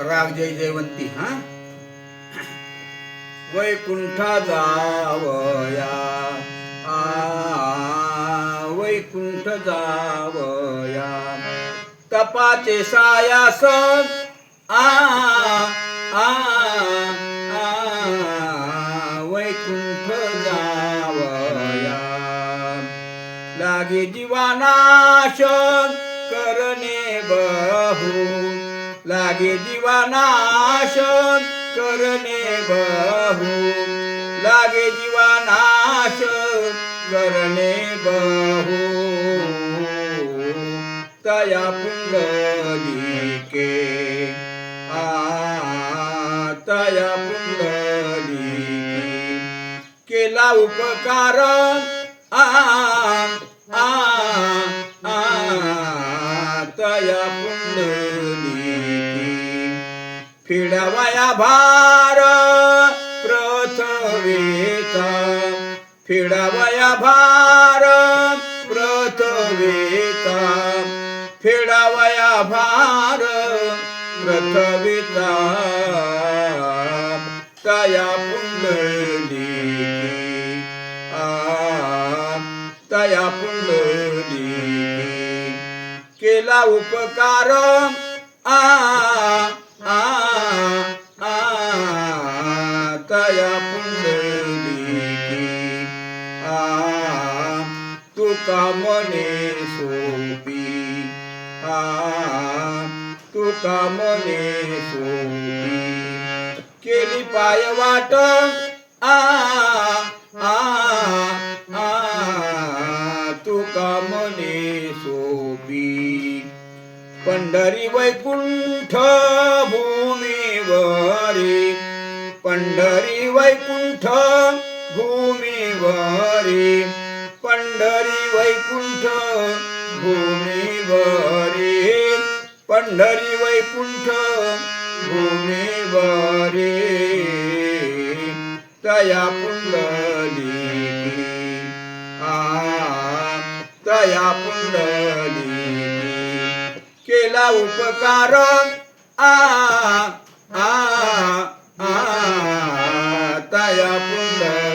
राग जय जयवंती हा? वैकुंठा जावया आ वैकुंठ जावया तपाचे सायास आ आ आ वैकुंठ जावया. लागे जीवानाश करणे बहु लागे जीवानाश करणे बहु. लागे जीवानाश करणे बहु. तया पुंडलिके. आ तया पुंडलिके. केला उपकार. आ आ आ तया पुंडलिकी. फिडवया भार प्रथवेता. फिडवया भार प्रथवेता. फिडवया भार प्रथविता. तया पुंडली तया पुंडली केला उपकार आ मने सोपी. आ तुका मने सोपी. केली पाय वाट. आ आ आ तुका मने सोपी. पंढरी वैकुंठ भूमीवरी पंढरी वैकुंठ भूमीवरी पंढरी वैकुंठ भूमीवारी. पंढरी वैकुंठ भूमीवारी. तया पुंडली आ तया पुंडली केला उपकार. आ आ आ तया पुंडली